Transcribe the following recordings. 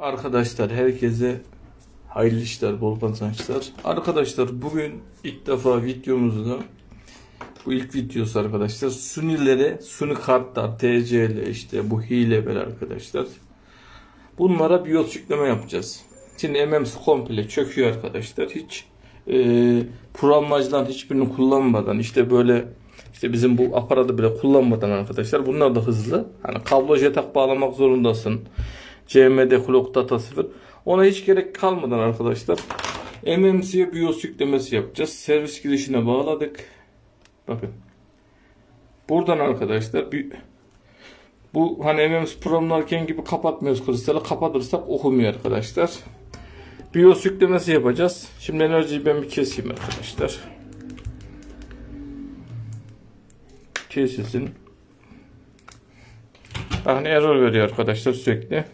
Arkadaşlar herkese hayırlı işler, bol kazançlar. Arkadaşlar bugün ilk defa videomuzda bu ilk videosu arkadaşlar. Sunilere, suni kartlar, TCL işte bu hileler arkadaşlar. Bunlara BIOS yükleme yapacağız. Şimdi MMS komple çöküyor arkadaşlar. Hiç e, programlacıların hiçbirini kullanmadan işte böyle işte bizim bu aparatı bile kullanmadan arkadaşlar bunlar da hızlı. Hani kablo jetak bağlamak zorundasın. CMD clock data 0. Ona hiç gerek kalmadan arkadaşlar MMC'ye BIOS yüklemesi yapacağız. Servis girişine bağladık. Bakın. Buradan arkadaşlar bir bu hani MMS programlarken gibi kapatmıyoruz kristali. Kapatırsak okumuyor arkadaşlar. BIOS yüklemesi yapacağız. Şimdi enerjiyi ben bir keseyim arkadaşlar. Kesilsin. Bakın error veriyor arkadaşlar sürekli.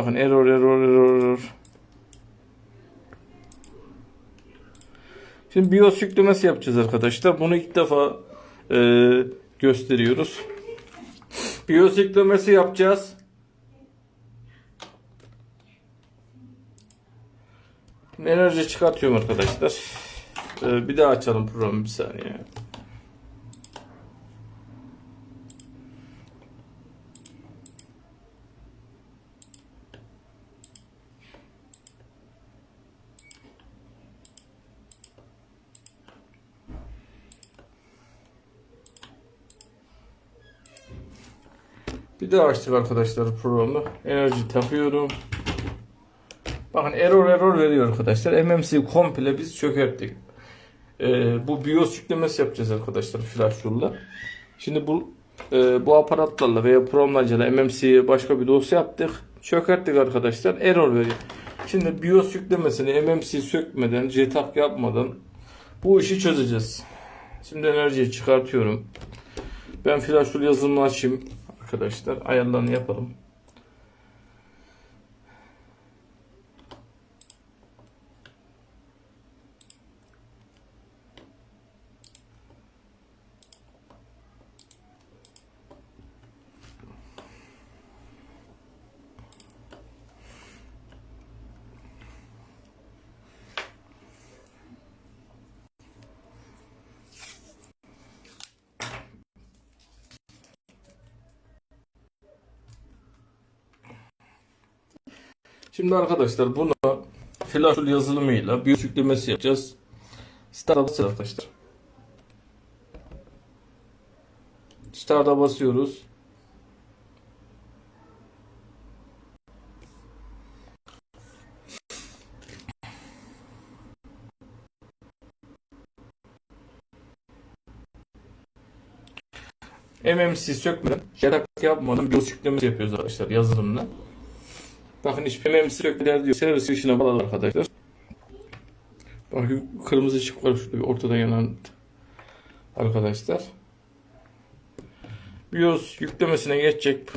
Bakın error error error. Şimdi BIOS yüklemesi yapacağız arkadaşlar. Bunu ilk defa e, gösteriyoruz. BIOS yüklemesi yapacağız. Enerji çıkartıyorum arkadaşlar. E, bir daha açalım programı bir saniye. Daha açtık arkadaşlar programı. Enerji takıyorum. Bakın error error veriyor arkadaşlar. MMC komple biz çökerttik. Ee, bu BIOS yüklemesi yapacağız arkadaşlar flash tool'la. Şimdi bu e, bu aparatlarla veya programlarla MMC'ye başka bir dosya yaptık. Çökerttik arkadaşlar. Error veriyor. Şimdi BIOS yüklemesini MMC sökmeden, JTAG yapmadan bu işi çözeceğiz. Şimdi enerjiyi çıkartıyorum. Ben flash yazılımını açayım arkadaşlar. Ayarlarını yapalım. Şimdi arkadaşlar bunu flash tool yazılımıyla BIOS yüklemesi yapacağız. Start'a basıyoruz arkadaşlar. Start'a basıyoruz. MMC sökmeden, yatak yapmadan BIOS yüklemesi yapıyoruz arkadaşlar yazılımla. Bakın hiç MMC sökmeler diyor. Servis girişine bağlı arkadaşlar. Bak kırmızı ışık var şurada bir ortada yanan arkadaşlar. BIOS yüklemesine geçecek.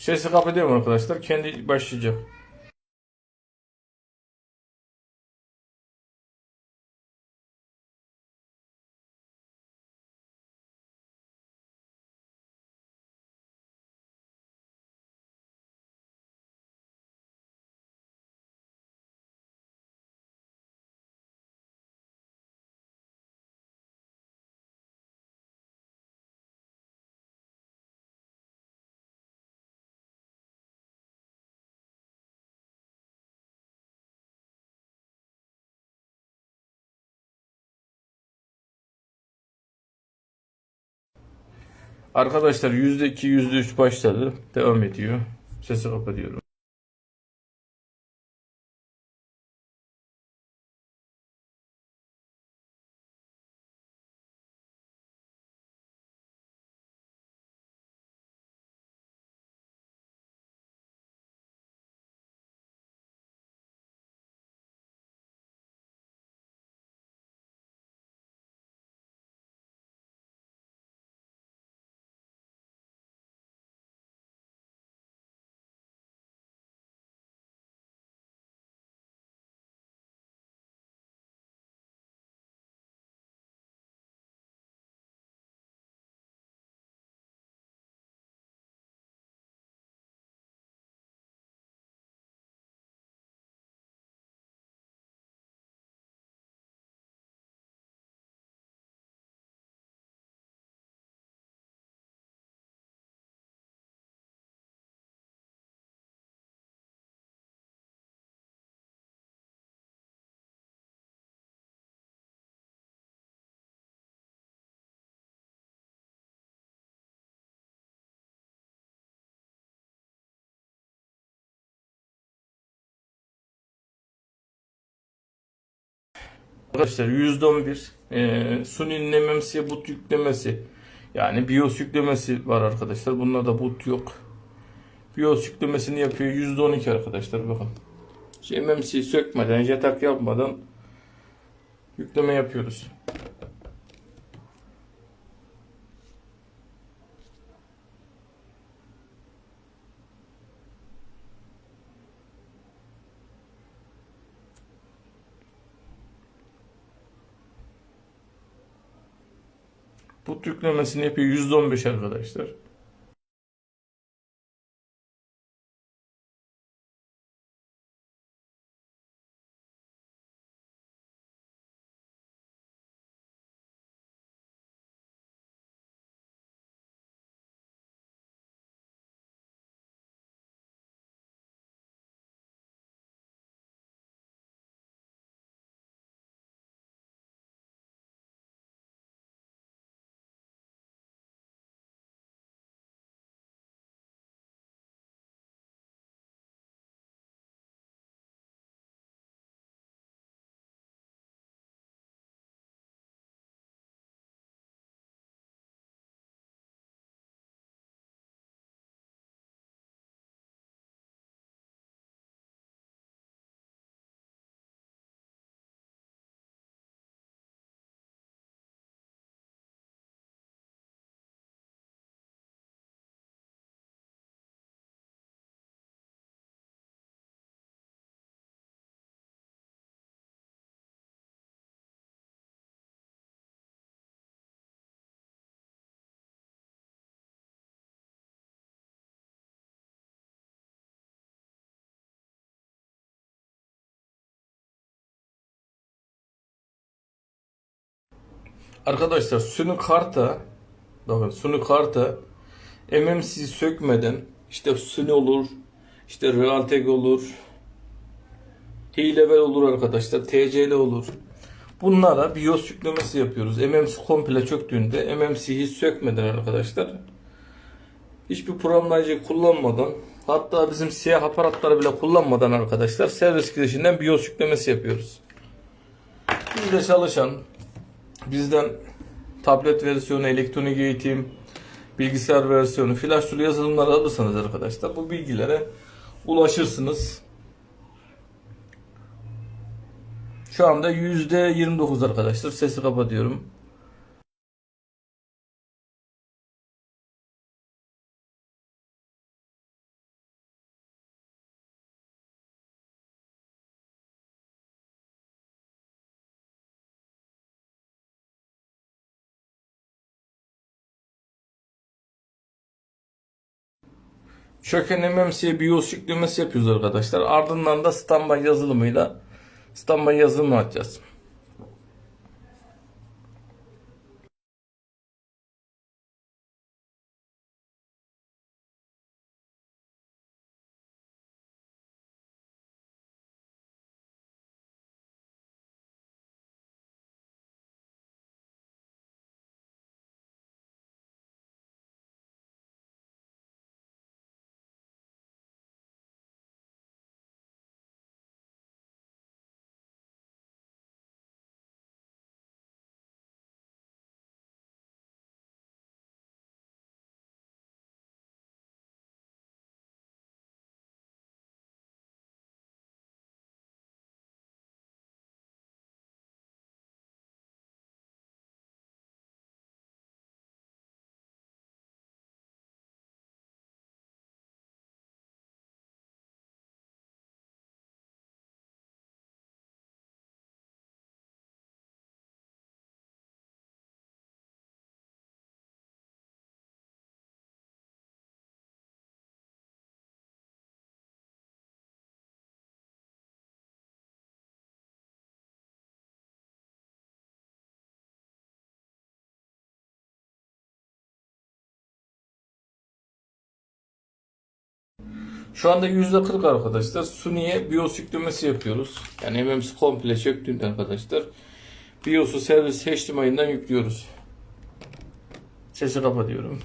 Sesi kapatıyorum arkadaşlar. Kendi başlayacak. Arkadaşlar %2 %3 başladı. Devam ediyor. Sesi kapatıyorum. Arkadaşlar %11 e, Suni'nin MMC boot yüklemesi yani BIOS yüklemesi var arkadaşlar. Bunda da boot yok. BIOS yüklemesini yapıyor %12 arkadaşlar bakın. Şu MMC sökmeden, jetak yapmadan yükleme yapıyoruz. Boot yüklemesini yapıyor %15 arkadaşlar. Arkadaşlar sunu karta bakın sunu karta MMC sökmeden işte sunu olur işte Realtek olur T-Level olur arkadaşlar TCL olur. Bunlara BIOS yüklemesi yapıyoruz. MMC komple çöktüğünde MMC'yi sökmeden arkadaşlar hiçbir programlayıcı kullanmadan hatta bizim siyah aparatları bile kullanmadan arkadaşlar servis girişinden BIOS yüklemesi yapıyoruz. Bizde çalışan bizden tablet versiyonu, elektronik eğitim, bilgisayar versiyonu, flash tool yazılımları alırsanız arkadaşlar bu bilgilere ulaşırsınız. Şu anda %29 arkadaşlar. Sesi kapatıyorum. Çöken MMC BIOS yüklemesi yapıyoruz arkadaşlar. Ardından da standby yazılımıyla standby yazılımı açacağız. Şu anda %40 arkadaşlar Suni'ye BIOS yüklemesi yapıyoruz. Yani MMC komple çöktüğünde arkadaşlar BIOS'u servis HDMI'nden yüklüyoruz. Sesi kapatıyorum.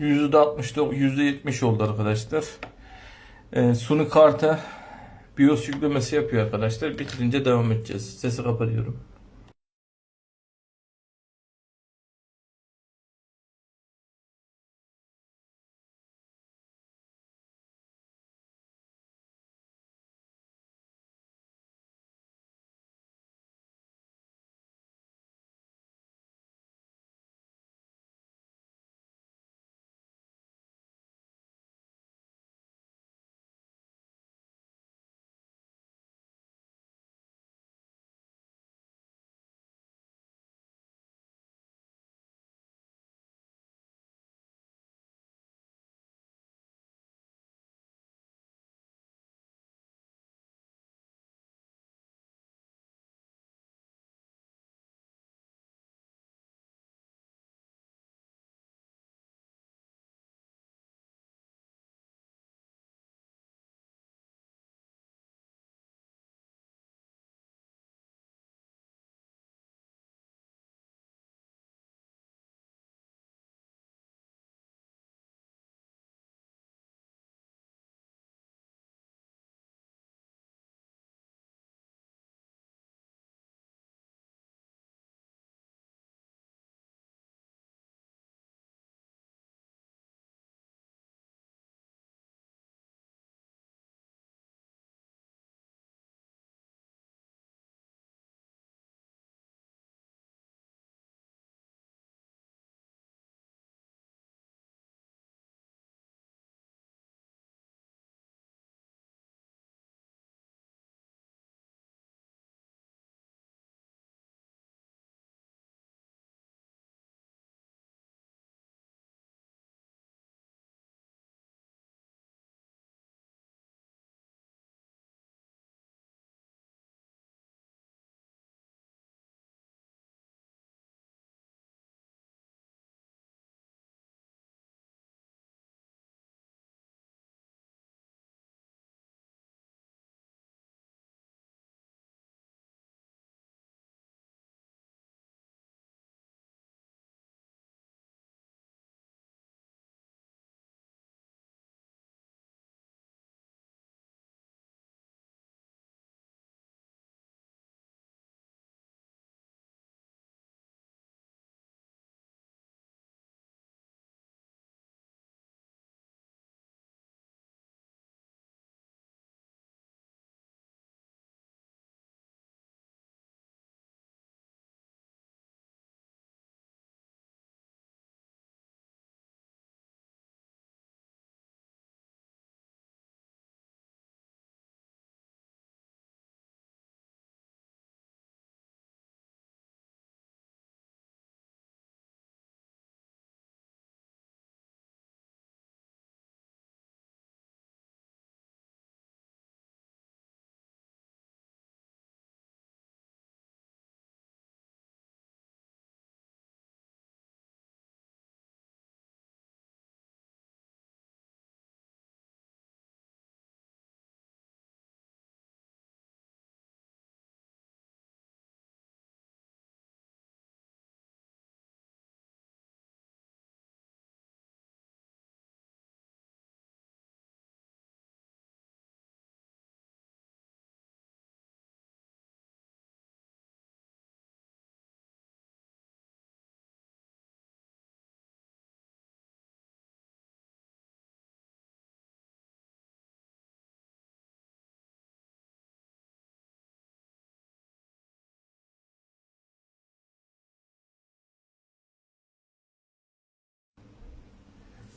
%69, %70 oldu arkadaşlar. Ee, Suni karta BIOS yüklemesi yapıyor arkadaşlar. Bitirince devam edeceğiz. Sesi kapatıyorum.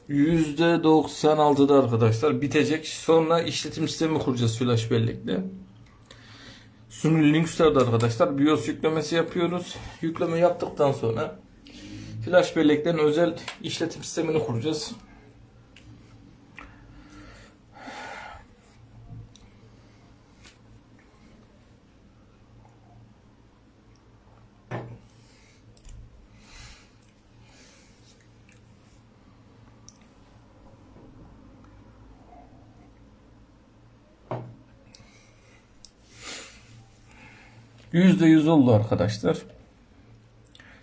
%96'da arkadaşlar bitecek. Sonra işletim sistemi kuracağız flash bellekle. Suni Linkstar'da arkadaşlar BIOS yüklemesi yapıyoruz. Yükleme yaptıktan sonra flash belleklerin özel işletim sistemini kuracağız. %100 oldu arkadaşlar.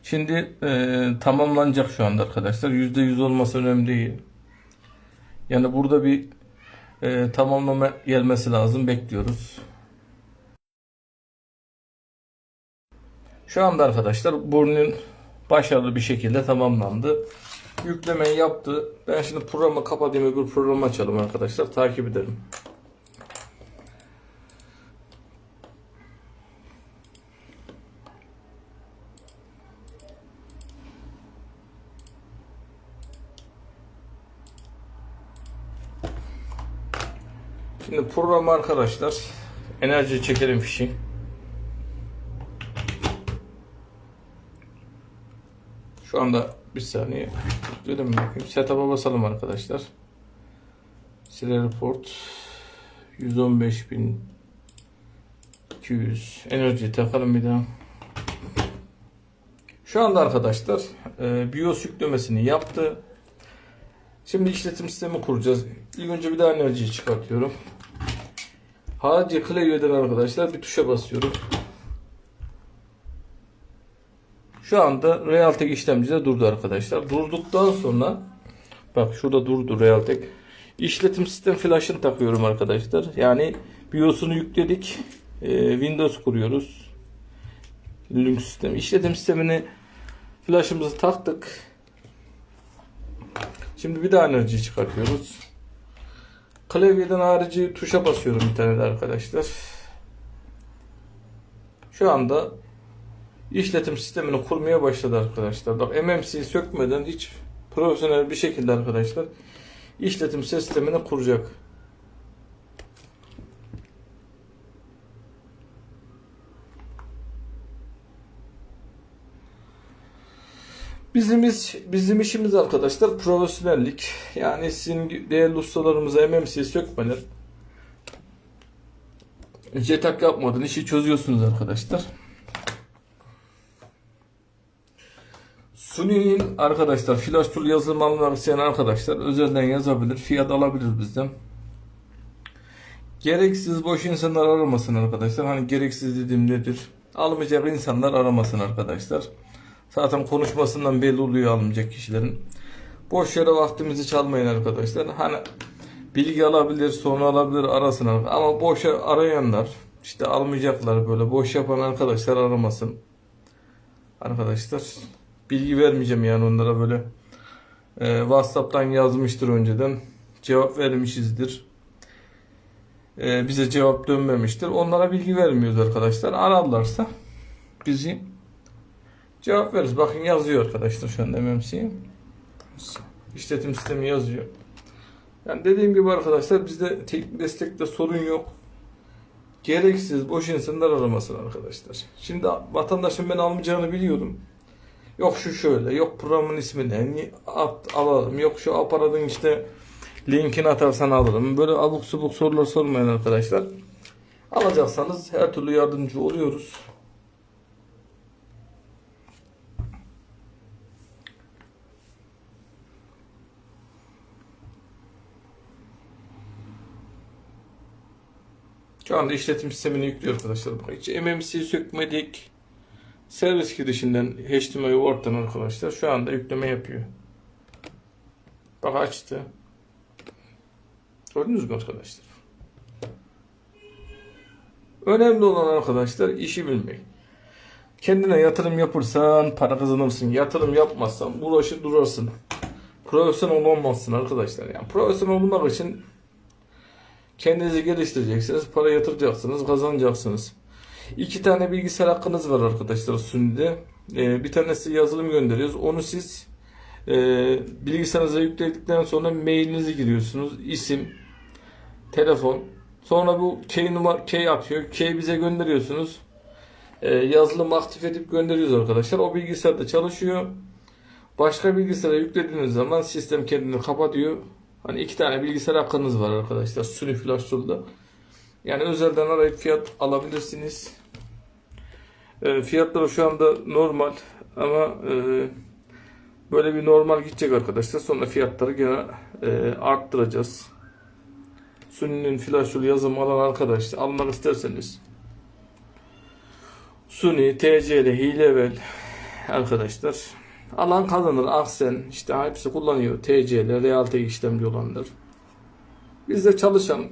Şimdi e, tamamlanacak şu anda arkadaşlar. %100 olması önemli değil. Yani burada bir e, tamamlama gelmesi lazım. Bekliyoruz. Şu anda arkadaşlar burnun başarılı bir şekilde tamamlandı. Yüklemeyi yaptı. Ben şimdi programı kapatayım öbür programı açalım arkadaşlar. Takip edelim. Şimdi programı arkadaşlar enerji çekelim fişi. Şu anda bir saniye. Dedim bakayım. Setup'a basalım arkadaşlar. Sile report 115.200 enerji takalım bir daha. Şu anda arkadaşlar e, BIOS yüklemesini yaptı. Şimdi işletim sistemi kuracağız. İlk önce bir daha enerjiyi çıkartıyorum. Harici klavyeden arkadaşlar bir tuşa basıyorum. Şu anda Realtek işlemcide durdu arkadaşlar. Durduktan sonra bak şurada durdu Realtek. İşletim sistem flash'ını takıyorum arkadaşlar. Yani BIOS'unu yükledik. Ee, Windows kuruyoruz. Linux sistemi. İşletim sistemini flash'ımızı taktık. Şimdi bir daha enerji çıkartıyoruz. Klavyeden harici tuşa basıyorum bir tane de arkadaşlar. Şu anda işletim sistemini kurmaya başladı arkadaşlar. Bak MMC'yi sökmeden hiç profesyonel bir şekilde arkadaşlar işletim sistemini kuracak. Bizim iş, bizim işimiz arkadaşlar profesyonellik. Yani sizin değerli ustalarımıza MMC sökmeden jetak yapmadan işi çözüyorsunuz arkadaşlar. Suni'nin arkadaşlar flash tool yazılım almak isteyen arkadaşlar özelden yazabilir. Fiyat alabilir bizden. Gereksiz boş insanlar aramasın arkadaşlar. Hani gereksiz dediğim nedir? Almayacak insanlar aramasın arkadaşlar. Zaten konuşmasından belli oluyor almayacak kişilerin. Boş yere vaktimizi çalmayın arkadaşlar. Hani bilgi alabilir, sonra alabilir, arasın. Ama boş arayanlar, işte almayacaklar böyle boş yapan arkadaşlar aramasın. Arkadaşlar bilgi vermeyeceğim yani onlara böyle. Ee, WhatsApp'tan yazmıştır önceden. Cevap vermişizdir. Ee, bize cevap dönmemiştir. Onlara bilgi vermiyoruz arkadaşlar. Ararlarsa bizi Cevap veririz. Bakın yazıyor arkadaşlar şu anda MMC. İşletim sistemi yazıyor. Yani dediğim gibi arkadaşlar bizde teknik destekte sorun yok. Gereksiz boş insanlar aramasın arkadaşlar. Şimdi vatandaşın ben almayacağını biliyordum. Yok şu şöyle, yok programın ismi ne, ni- at, alalım, yok şu aparatın işte linkini atarsan alırım. Böyle abuk subuk sorular sormayın arkadaşlar. Alacaksanız her türlü yardımcı oluyoruz. Şu anda işletim sistemini yüklüyor arkadaşlar. Bak hiç MMC sökmedik. Servis girişinden HDMI oradan arkadaşlar şu anda yükleme yapıyor. Bak açtı. Gördünüz mü arkadaşlar? Önemli olan arkadaşlar işi bilmek. Kendine yatırım yapırsan para kazanırsın. Yatırım yapmazsan uğraşır durarsın. Profesyonel olmazsın arkadaşlar. Yani profesyonel olmak için Kendinizi geliştireceksiniz, para yatıracaksınız, kazanacaksınız. İki tane bilgisayar hakkınız var arkadaşlar Suni'de. Ee, bir tanesi yazılım gönderiyoruz. Onu siz e, bilgisayarınıza yükledikten sonra mailinizi giriyorsunuz. İsim, telefon. Sonra bu key numara key atıyor. Key bize gönderiyorsunuz. Ee, yazılım aktif edip gönderiyoruz arkadaşlar. O bilgisayarda çalışıyor. Başka bilgisayara yüklediğiniz zaman sistem kendini kapatıyor. Hani iki tane bilgisayar hakkınız var arkadaşlar. Suni Flash. Yani özelden arayıp fiyat alabilirsiniz. E, fiyatları şu anda normal ama e, böyle bir normal gidecek arkadaşlar. Sonra fiyatları gene e, arttıracağız. Suni'nin Flash Tool yazımı alan arkadaşlar almak isterseniz Suni, TCL, Hilevel, arkadaşlar. Alan kazanır. Aksen işte hepsi kullanıyor. TC'ler, realte işlemci olanlar. Bizde çalışan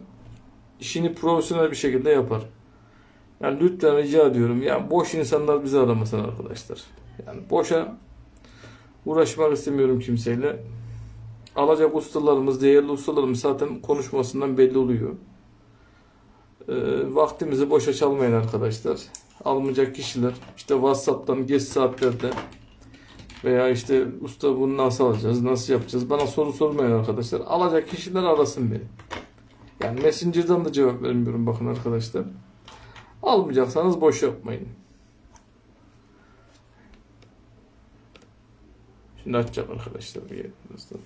işini profesyonel bir şekilde yapar. Yani lütfen rica ediyorum. Yani boş insanlar bizi aramasın arkadaşlar. Yani boşa uğraşmak istemiyorum kimseyle. Alacak ustalarımız, değerli ustalarımız zaten konuşmasından belli oluyor. Ee, vaktimizi boşa çalmayın arkadaşlar. Almayacak kişiler işte WhatsApp'tan geç saatlerde veya işte usta bunu nasıl alacağız, nasıl yapacağız bana soru sormayın arkadaşlar. Alacak kişiler arasın beni. Yani Messenger'dan da cevap vermiyorum bakın arkadaşlar. Almayacaksanız boş yapmayın. Şimdi açacağım arkadaşlar bir yerinizden.